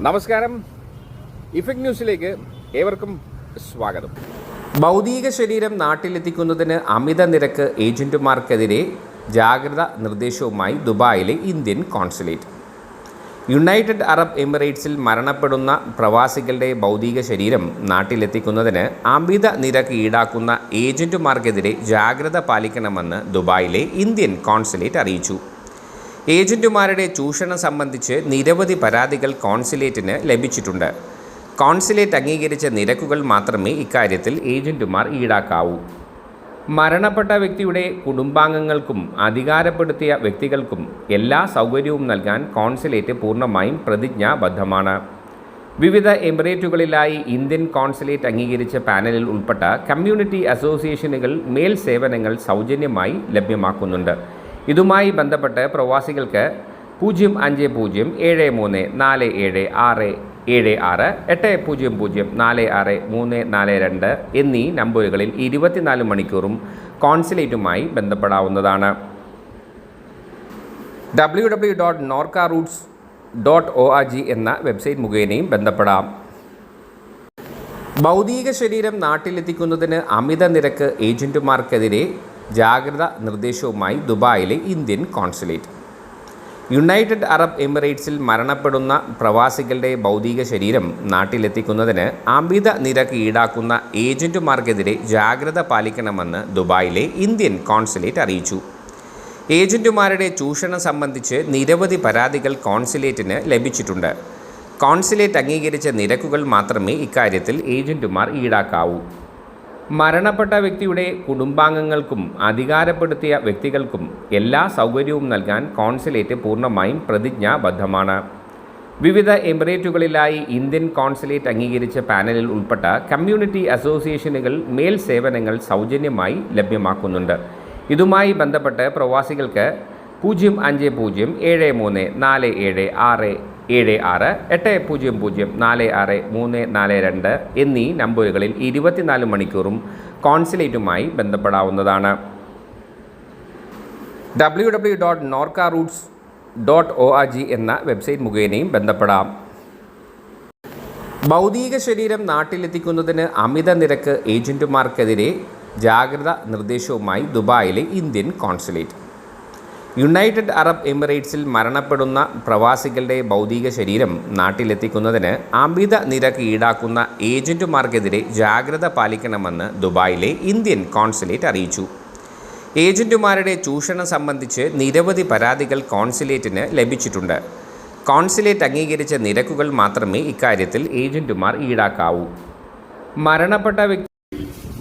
നമസ്കാരം. ഇഫക്ട് ന്യൂസിലേക്ക് ഏവർക്കും സ്വാഗതം. ഭൗതിക ശരീരം നാട്ടിലെത്തിക്കുന്നതിന് അമിത നിരക്ക് ഏജന്റുമാർക്കെതിരെ ജാഗ്രത നിർദ്ദേശവുമായി ദുബായിലെ ഇന്ത്യൻ കോൺസുലേറ്റ്. യുണൈറ്റഡ് അറബ് എമിറേറ്റ്സിൽ മരണപ്പെടുന്ന പ്രവാസികളുടെ ഭൗതിക ശരീരം നാട്ടിലെത്തിക്കുന്നതിന് അമിത നിരക്ക് ഈടാക്കുന്ന ഏജന്റുമാർക്കെതിരെ ജാഗ്രത പാലിക്കണമെന്ന് ദുബായിലെ ഇന്ത്യൻ കോൺസുലേറ്റ് അറിയിച്ചു. ഏജന്റുമാരുടെ ചൂഷണം സംബന്ധിച്ച് നിരവധി പരാതികൾ കോൺസുലേറ്റിന് ലഭിച്ചിട്ടുണ്ട്. കോൺസുലേറ്റ് അംഗീകരിച്ച നിരക്കുകൾ മാത്രമേ ഇക്കാര്യത്തിൽ ഏജന്റുമാർ ഈടാക്കാവൂ. മരണപ്പെട്ട വ്യക്തിയുടെ കുടുംബാംഗങ്ങൾക്കും അധികാരപ്പെടുത്തിയ വ്യക്തികൾക്കും എല്ലാ സൗകര്യവും നൽകാൻ കോൺസുലേറ്റ് പൂർണമായും പ്രതിജ്ഞാബദ്ധമാണ്. വിവിധ എമിറേറ്റുകളിലായി ഇന്ത്യൻ കോൺസുലേറ്റ് അംഗീകരിച്ച പാനലിൽ ഉൾപ്പെട്ട കമ്മ്യൂണിറ്റി അസോസിയേഷനുകൾ മേൽ സേവനങ്ങൾ സൗജന്യമായി ലഭ്യമാക്കുന്നുണ്ട്. ഇതുമായി ബന്ധപ്പെട്ട് പ്രവാസികൾക്ക് പൂജ്യം അഞ്ച് പൂജ്യം ഏഴ് മൂന്ന് നാല് ഏഴ് ആറ് ഏഴ് ആറ് എട്ട് പൂജ്യം പൂജ്യം നാല് ആറ് മൂന്ന് നാല് രണ്ട് എന്നീ നമ്പറുകളിൽ ഇരുപത്തിനാല് മണിക്കൂറും കോൺസുലേറ്റുമായി ബന്ധപ്പെടാവുന്നതാണ്. W W dot Norka roots dot O R G എന്ന വെബ്സൈറ്റ് മുഖേനയും ബന്ധപ്പെടാം. ഭൗതിക ശരീരം നാട്ടിലെത്തിക്കുന്നതിന് അമിത നിരക്ക് ഏജന്റുമാർക്കെതിരെ ജാഗ്രത നിർദ്ദേശവുമായി ദുബായിലെ ഇന്ത്യൻ കോൺസുലേറ്റ്. യുണൈറ്റഡ് അറബ് എമിറേറ്റ്സിൽ മരണപ്പെടുന്ന പ്രവാസികളുടെ ഭൗതിക ശരീരം നാട്ടിലെത്തിക്കുന്നതിന് അമിത നിരക്ക് ഈടാക്കുന്ന ഏജന്റുമാർക്കെതിരെ ജാഗ്രത പാലിക്കണമെന്ന് ദുബായിലെ ഇന്ത്യൻ കോൺസുലേറ്റ് അറിയിച്ചു. ഏജന്റുമാരുടെ ചൂഷണം സംബന്ധിച്ച് നിരവധി പരാതികൾ കോൺസുലേറ്റിന് ലഭിച്ചിട്ടുണ്ട്. കോൺസുലേറ്റ് അംഗീകരിച്ച നിരക്കുകൾ മാത്രമേ ഇക്കാര്യത്തിൽ ഏജന്റുമാർ ഈടാക്കാവൂ. മരണപ്പെട്ട വ്യക്തിയുടെ കുടുംബാംഗങ്ങൾക്കും അധികാരപ്പെടുത്തിയ വ്യക്തികൾക്കും എല്ലാ സൗകര്യവും നൽകാൻ കോൺസുലേറ്റ് പൂർണമായും പ്രതിജ്ഞാബദ്ധമാണ്. വിവിധ എമിറേറ്റുകളിലായി ഇന്ത്യൻ കോൺസുലേറ്റ് അംഗീകരിച്ച പാനലിൽ ഉൾപ്പെട്ട കമ്മ്യൂണിറ്റി അസോസിയേഷനുകൾ മേൽ സേവനങ്ങൾ സൗജന്യമായി ലഭ്യമാക്കുന്നുണ്ട്. ഇതുമായി ബന്ധപ്പെട്ട് പ്രവാസികൾക്ക് പൂജ്യം അഞ്ച് പൂജ്യം ഏഴ് മൂന്ന് നാല് ഏഴ് ആറ് ഏഴ് ആറ് എട്ട് പൂജ്യം പൂജ്യം നാല് ആറ് മൂന്ന് നാല് രണ്ട് എന്നീ നമ്പറുകളിൽ ഇരുപത്തിനാല് മണിക്കൂറും കോൺസുലേറ്റുമായി ബന്ധപ്പെടാവുന്നതാണ്. W W dot Norka roots dot O R G എന്ന വെബ്സൈറ്റ് മുഖേനയും ബന്ധപ്പെടാം. ഭൗതിക ശരീരം നാട്ടിലെത്തിക്കുന്നതിന് അമിത നിരക്ക് ഏജന്റുമാർക്കെതിരെ ജാഗ്രത നിർദ്ദേശവുമായി ദുബായിലെ ഇന്ത്യൻ കോൺസുലേറ്റ്. യുണൈറ്റഡ് അറബ് എമിറേറ്റ്സിൽ മരണപ്പെടുന്ന പ്രവാസികളുടെ ഭൗതിക ശരീരം നാട്ടിലെത്തിക്കുന്നതിന് അമിത നിരക്ക് ഈടാക്കുന്ന ഏജന്റുമാർക്കെതിരെ ജാഗ്രത പാലിക്കണമെന്ന് ദുബായിലെ ഇന്ത്യൻ കോൺസുലേറ്റ് അറിയിച്ചു. ഏജന്റുമാരുടെ ചൂഷണം സംബന്ധിച്ച് നിരവധി പരാതികൾ കോൺസുലേറ്റിന് ലഭിച്ചിട്ടുണ്ട്. കോൺസുലേറ്റ് അംഗീകരിച്ച നിരക്കുകൾ മാത്രമേ ഇക്കാര്യത്തിൽ ഏജന്റുമാർ ഈടാക്കാവൂ. മരണപ്പെട്ട വ്യക്തി